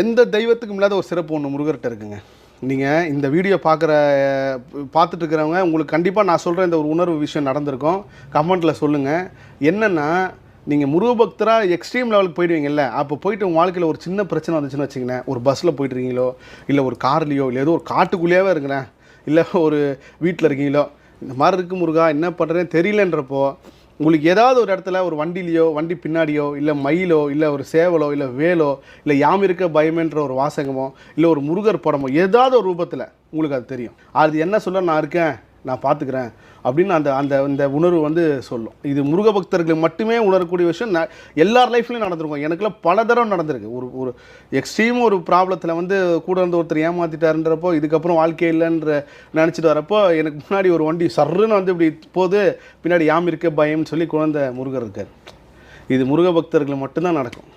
எந்த தெய்வத்துக்கும் இல்லாத ஒரு சிறப்பு ஒன்று முருகர்கிட்ட இருக்குங்க? நீங்கள் இந்த வீடியோ பார்க்குற பார்த்துட்டு இருக்கிறவங்க உங்களுக்கு கண்டிப்பாக நான் சொல்கிற இந்த ஒரு உணர்வு விஷயம் நடந்திருக்கும். கமெண்ட்டில் சொல்லுங்கள் என்னென்னா நீங்கள் முருகபக்தராக எக்ஸ்ட்ரீம் லெவலுக்கு போயிடுவீங்கல்ல அப்போ போயிட்டு உங்கள் வாழ்க்கையில் ஒரு சின்ன பிரச்சனை வந்துச்சுன்னு வச்சிங்களேன் ஒரு பஸ்ஸில் போயிட்டுருக்கீங்களோ இல்லை ஒரு கார்லேயோ இல்லை ஏதோ ஒரு காட்டுக்குள்ளேயே இருக்கிறேன் இல்லை ஒரு வீட்டில் இருக்கீங்களோ இந்த மாதிரி இருக்கு முருகா என்ன பண்ணுறேன்னு தெரியலன்றப்போ உங்களுக்கு ஏதாவது ஒரு இடத்துல ஒரு வண்டிலேயோ வண்டி பின்னாடியோ இல்லை மயிலோ இல்லை ஒரு சேவலோ இல்லை வேலோ இல்லை யாம் இருக்க பயமேன்ற ஒரு வாசகமோ இல்லை ஒரு முருகர் படமோ ஏதாவது ஒரு ரூபத்தில் உங்களுக்கு அது தெரியும். அது என்ன சொல்ல நான் இருக்கேன்? நான் பார்த்துக்கிறேன் அப்படின்னு அந்த அந்த இந்த உணர்வு வந்து சொல்லும். இது முருக பக்தர்களுக்கு மட்டுமே உணரக்கூடிய விஷயம். நான் எல்லார் லைஃப்லையும் நடந்திருக்கும். எனக்குலாம் பல தடவை நடந்திருக்கு. ஒரு ஒரு எக்ஸ்ட்ரீம் ஒரு ப்ராப்ளத்தில் வந்து கூட இருந்த ஒருத்தர் ஏமாத்திட்டாருன்றப்போ இதுக்கப்புறம் வாழ்க்கை இல்லைன்ற நினச்சிட்டு வரப்போ எனக்கு முன்னாடி ஒரு வண்டி சர்ருன்னு வந்து இப்படி போது பின்னாடி யாம் இருக்க பயம்னு சொல்லி குழந்தை முருகர் இருக்கார். இது முருக பக்தர்கள் மட்டும்தான் நடக்கும்.